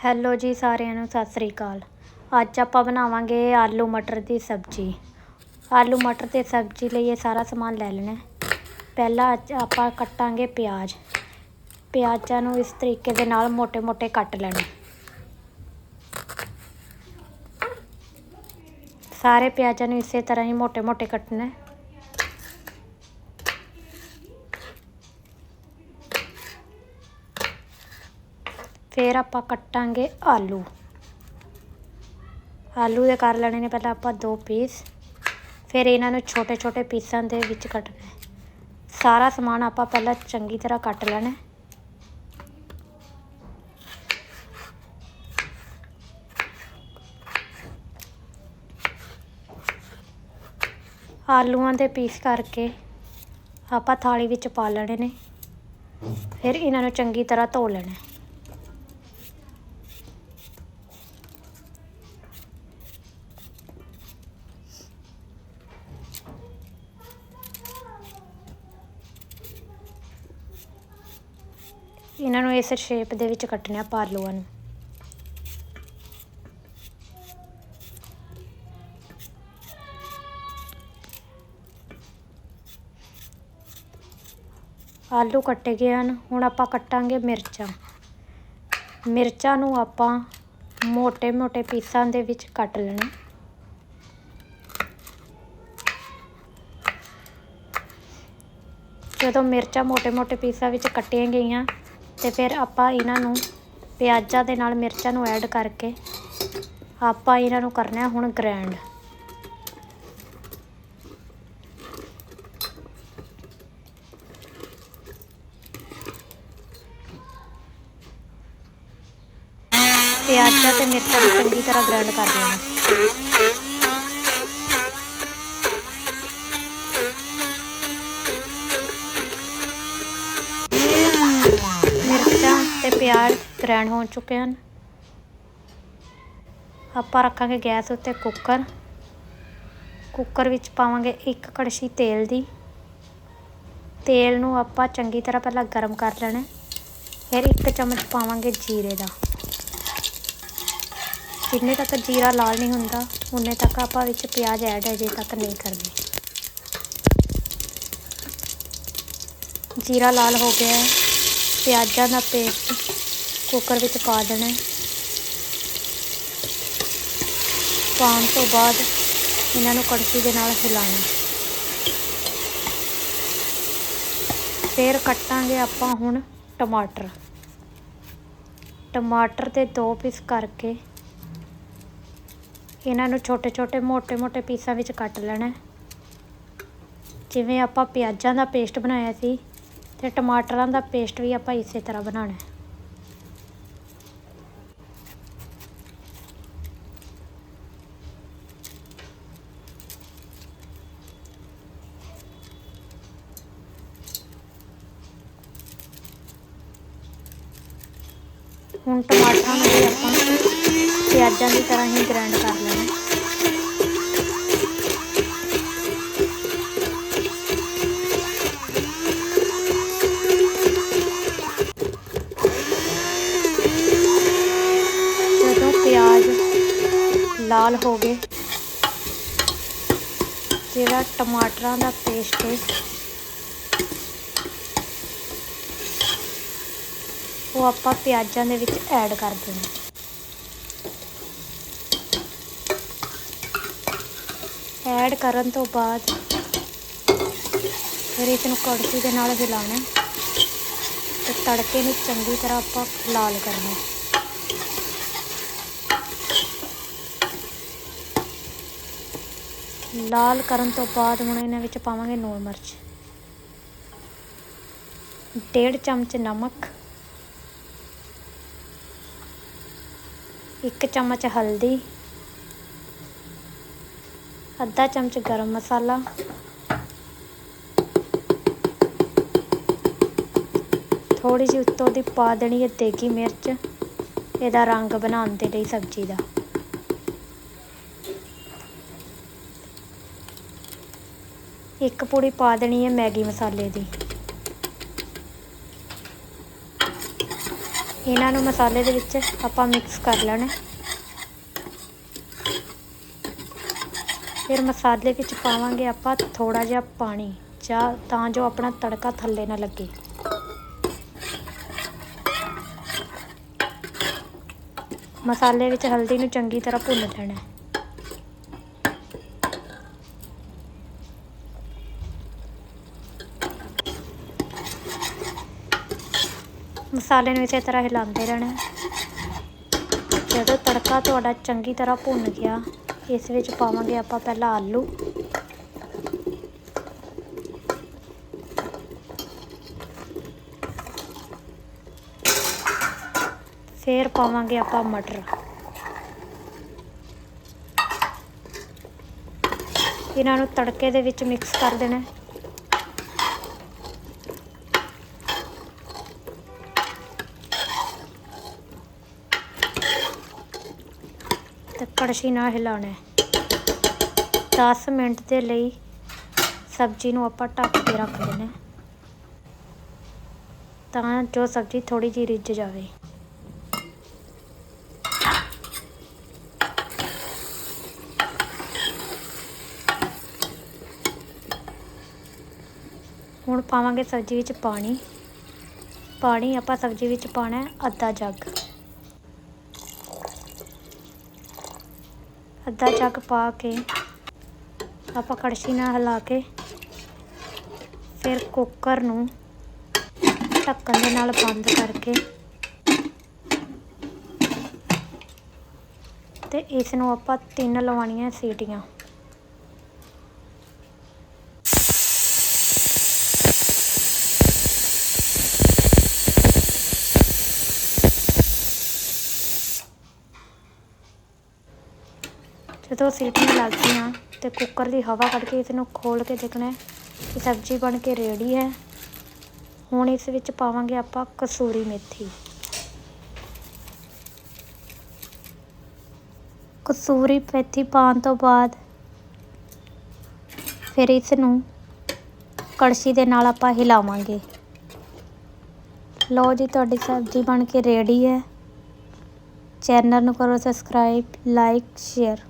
Hello ਜੀ, ਸਾਰਿਆਂ ਨੂੰ ਸਤਿ ਸ੍ਰੀ ਅਕਾਲ। ਅੱਜ ਆਪਾਂ ਬਣਾਵਾਂਗੇ ਆਲੂ ਮਟਰ ਦੀ ਸਬਜ਼ੀ। ਆਲੂ ਮਟਰ ਤੇ ਸਬਜ਼ੀ ਲਈ ਇਹ ਸਾਰਾ ਸਮਾਨ ਲੈ ਲੈਣਾ ਪਹਿਲਾਂ ਅੱਜ ਆਪਾਂ ਕੱਟਾਂਗੇ ਪਿਆਜ਼। ਪਿਆਜ਼ਾਂ ਨੂੰ ਇਸ ਤਰੀਕੇ ਦੇ ਨਾਲ ਮੋٹے-ਮੋٹے ਕੱਟ ਲੈਣਾ ਸਾਰੇ ਪਿਆਜ਼ਾਂ ਨੂੰ ਇਸੇ ਤਰ੍ਹਾਂ ਹੀ ਮੋٹے-ਮੋٹੇ ਕੱਟਣਾ ਫਿਰ ਆਪਾਂ ਕੱਟਾਂਗੇ ਆਲੂ। ਆਲੂ ਦੇ ਕਰ ਲੈਣੇ ਨੇ ਪਹਿਲਾਂ ਆਪਾਂ ਦੋ ਪੀਸ। ਫਿਰ ਇਹਨਾਂ ਨੂੰ ਛੋਟੇ ਛੋਟੇ ਪੀਸਾਂ ਦੇ ਵਿੱਚ ਕੱਟਣਾ ਸਾਰਾ ਸਮਾਨ ਆਪਾਂ ਪਹਿਲਾਂ ਚੰਗੀ ਤਰ੍ਹਾਂ ਕੱਟ ਲੈਣਾ ਆਲੂਆਂ ਦੇ ਪੀਸ ਕਰਕੇ ਆਪਾਂ ਥਾਲੀ ਵਿੱਚ ਪਾ ਲੈਣੇ ਨੇ। ਫਿਰ ਇਹਨਾਂ ਨੂੰ ਚੰਗੀ ਤਰ੍ਹਾਂ ਧੋ ਲੈਣਾ ਇਹਨਾਂ ਨੂੰ ਇਸ ਸ਼ੇਪ ਦੇ ਵਿੱਚ ਕੱਟਣਾ ਪਾਲੂਆਂ ਨੂੰ। ਆਲੂ ਕੱਟੇ ਗਏ ਹਨ, ਹੁਣ ਆਪਾਂ ਕੱਟਾਂਗੇ ਮਿਰਚਾਂ। ਮਿਰਚਾਂ ਨੂੰ ਆਪਾਂ ਮੋਟੇ ਮੋਟੇ ਪੀਸਾਂ ਦੇ ਵਿੱਚ ਕੱਟ ਲੈਣਾ। ਜਦੋਂ ਮਿਰਚਾਂ ਮੋਟੇ ਮੋਟੇ ਪੀਸਾਂ ਵਿੱਚ ਕੱਟੀਆਂ ਗਈਆਂ ਤੇ ਫਿਰ ਆਪਾਂ ਇਹਨਾਂ ਨੂੰ ਪਿਆਜ਼ਾਂ ਦੇ ਨਾਲ ਮਿਰਚਾਂ ਨੂੰ ਐਡ ਕਰਕੇ ਆਪਾਂ ਇਹਨਾਂ ਨੂੰ ਕਰਨਾ ਹੁਣ ਗ੍ਰੈਂਡ ਪਿਆਜ਼ਾਂ ਤੇ ਮਿਰਚਾਂ ਨੂੰ ਚੰਗੀ ਤਰ੍ਹਾਂ ਗ੍ਰੈਂਡ ਕਰ ਲੈਣਾ ਮਿਰਚਾਂ ਤੇ ਪਿਆਜ਼ ਗ੍ਰੈਂਡ ਹੋ ਚੁੱਕੇ ਹਨ। ਆਪਾਂ ਰੱਖਾਂਗੇ ਗੈਸ ਉੱਤੇ ਕੁੱਕਰ। ਕੁੱਕਰ ਵਿੱਚ ਪਾਵਾਂਗੇ ਇੱਕ ਕੜਛੀ ਤੇਲ ਦੀ। ਤੇਲ ਨੂੰ ਆਪਾਂ ਚੰਗੀ ਤਰ੍ਹਾਂ ਪਹਿਲਾਂ ਗਰਮ ਕਰ ਲੈਣਾ। ਫਿਰ ਇੱਕ ਚਮਚ ਪਾਵਾਂਗੇ ਜੀਰੇ ਦਾ। ਜਿੰਨੇ ਤੱਕ ਜੀਰਾ ਲਾਲ ਨਹੀਂ ਹੁੰਦਾ, ਉਨੇ ਤੱਕ ਆਪਾਂ ਵਿੱਚ ਪਿਆਜ਼ ਐਡ ਅਜੇ ਤੱਕ ਨਹੀਂ ਕਰਨੀ। ਜੀਰਾ ਲਾਲ ਹੋ ਗਿਆ ਹੈ। ਪਿਆਜ਼ਾਂ ਦਾ ਪੇਸਟ ਕੁੱਕਰ ਵਿੱਚ ਪਾ ਦੇਣਾ ਹੈ। ਪਾਉਣ ਤੋਂ ਬਾਅਦ ਇਹਨਾਂ ਨੂੰ ਕੜਛੀ ਦੇ ਨਾਲ ਹਿਲਾਉਣਾ ਫਿਰ ਕੱਟਾਂਗੇ ਆਪਾਂ ਹੁਣ ਟਮਾਟਰ। ਟਮਾਟਰ ਤੇ ਦੋ ਪੀਸ ਕਰਕੇ ਇਹਨਾਂ ਨੂੰ ਛੋਟੇ ਛੋਟੇ ਮੋਟੇ ਮੋਟੇ ਪੀਸਾਂ ਵਿੱਚ ਕੱਟ ਲੈਣਾ ਜਿਵੇਂ ਆਪਾਂ ਪਿਆਜ਼ਾਂ ਦਾ ਪੇਸਟ ਬਣਾਇਆ ਸੀ ਤੇ ਟਮਾਟਰਾਂ ਦਾ ਪੇਸਟ ਵੀ ਆਪਾਂ ਇਸੇ ਤਰ੍ਹਾਂ ਬਣਾਉਣਾ ਹੈ। ਹੁਣ ਟਮਾਟਰਾਂ ਨੂੰ ਵੀ ਆਪਾਂ ਪਿਆਜ਼ਾਂ ਦੀ ਤਰ੍ਹਾਂ ਹੀ ਗ੍ਰਾਈਂਡ ਕਰ ਲੈਣਾ ਲਾਲ ਹੋ ਗਏ। ਜਿਹੜਾ ਟਮਾਟਰਾਂ ਦਾ ਪੇਸਟ ਹੈ, ਉਹ ਆਪਾਂ ਪਿਆਜ਼ਾਂ ਦੇ ਵਿੱਚ ਐਡ ਕਰ ਦੇਣਾ ਐਡ ਕਰਨ ਤੋਂ ਬਾਅਦ ਫਿਰ ਇਸ ਨੂੰ ਕੜਛੀ ਦੇ ਨਾਲ ਹਿਲਾਉਣਾ ਤੇ ਤੜਕੇ ਨੂੰ ਚੰਗੀ ਤਰ੍ਹਾਂ ਆਪਾਂ ਲਾਲ ਕਰਨਾ ਲਾਲ ਕਰਨ ਤੋਂ ਬਾਅਦ ਹੁਣ ਇਹਨਾਂ ਵਿੱਚ ਪਾਵਾਂਗੇ ਨੂਣ ਮਿਰਚ। ਡੇਢ ਚਮਚ ਨਮਕ। ਇੱਕ ਚਮਚ ਹਲਦੀ। ਅੱਧਾ ਚਮਚ ਗਰਮ ਮਸਾਲਾ। ਥੋੜੀ ਜਿਹੀ ਉੱਤੋਂ ਦੀ ਪਾ ਦੇਣੀ ਹੈ ਦੇਗੀ ਮਿਰਚ। ਇਹਦਾ ਰੰਗ ਬਣਾਉਣ ਦੇ ਲਈ ਸਬਜ਼ੀ ਦਾ। ਇੱਕ ਪੂੜੀ ਪਾ ਦੇਣੀ ਹੈ ਮੈਗੀ ਮਸਾਲੇ ਦੀ। ਇਹਨਾਂ ਨੂੰ ਮਸਾਲੇ ਦੇ ਵਿੱਚ ਆਪਾਂ ਮਿਕਸ ਕਰ ਲੈਣਾ ਫਿਰ ਮਸਾਲੇ ਵਿੱਚ ਪਾਵਾਂਗੇ ਆਪਾਂ ਥੋੜਾ ਜਿਹਾ ਪਾਣੀ, ਜਾਂ ਤਾਂ ਜੋ ਆਪਣਾ ਤੜਕਾ ਥੱਲੇ ਨਾ ਲੱਗੇ। ਮਸਾਲੇ ਵਿੱਚ ਹਲਦੀ ਨੂੰ ਚੰਗੀ ਤਰ੍ਹਾਂ ਭੁੰਨ ਲੈਣਾ ਮਸਾਲੇ ਨੂੰ ਇਸੇ ਤਰ੍ਹਾਂ ਹਿਲਾਉਂਦੇ ਰਹਿਣਾ। ਜਦੋਂ ਤੜਕਾ ਤੁਹਾਡਾ ਚੰਗੀ ਤਰ੍ਹਾਂ ਭੁੰਨ ਗਿਆ, ਇਸ ਵਿੱਚ ਪਾਵਾਂਗੇ ਆਪਾਂ ਪਹਿਲਾਂ ਆਲੂ। ਫਿਰ ਪਾਵਾਂਗੇ ਆਪਾਂ ਮਟਰ। ਇਹਨਾਂ ਨੂੰ ਤੜਕੇ ਦੇ ਵਿੱਚ ਮਿਕਸ ਕਰ ਦੇਣਾ। ਕੜਛੀ ਨਾਲ ਹਿਲਾਉਣਾ ਹੈ। 10 ਮਿੰਟ ਦੇ ਲਈ ਸਬਜ਼ੀ ਨੂੰ ਆਪਾਂ ਢੱਕ ਕੇ ਰੱਖ ਦੇਣਾ ਤਾਂ ਜੋ ਸਬਜ਼ੀ ਥੋੜੀ ਜਿਹੀ ਰਿੱਝ ਜਾਵੇ। ਹੁਣ ਪਾਵਾਂਗੇ ਸਬਜ਼ੀ ਵਿੱਚ ਪਾਣੀ। ਪਾਣੀ ਆਪਾਂ ਸਬਜ਼ੀ ਵਿੱਚ ਪਾਣਾ ਅੱਧਾ ਜੱਗ। ਅੱਧਾ ਜੱਗ ਪਾ ਕੇ ਆਪਾਂ ਕੜਛੀ ਨਾਲ ਹਿਲਾ ਕੇ ਫਿਰ ਕੁੱਕਰ ਨੂੰ ਢੱਕਣ ਦੇ ਨਾਲ ਬੰਦ ਕਰਕੇ ਤੇ ਇਸ ਨੂੰ ਆਪਾਂ ਤਿੰਨ ਲਵਾਉਣੀਆਂ ਸੀਟੀਆਂ। ਜਦੋਂ ਸੀਟੀਆਂ ਲੱਗ ਗਈਆਂ ਤੇ ਕੁੱਕਰ ਦੀ ਹਵਾ ਕੱਢ ਕੇ ਇਸ ਨੂੰ ਖੋਲ ਕੇ ਦੇਖਣਾ ਕਿ ਸਬਜ਼ੀ ਬਣ ਕੇ ਰੈਡੀ ਹੈ। ਹੁਣ ਇਸ ਵਿੱਚ ਪਾਵਾਂਗੇ ਆਪਾਂ ਕਸੂਰੀ ਮੇਥੀ। ਕਸੂਰੀ ਮੇਥੀ ਪਾਉਣ ਤੋਂ ਬਾਅਦ ਫਿਰ ਇਸ ਨੂੰ ਕੜਛੀ ਦੇ ਨਾਲ ਆਪਾਂ ਹਿਲਾਵਾਂਗੇ। ਲਓ ਜੀ, ਤੁਹਾਡੀ ਸਬਜ਼ੀ ਬਣ ਕੇ ਰੈਡੀ ਹੈ। ਚੈਨਲ ਨੂੰ ਕਰੋ ਸਬਸਕ੍ਰਾਈਬ, ਲਾਈਕ, ਸ਼ੇਅਰ।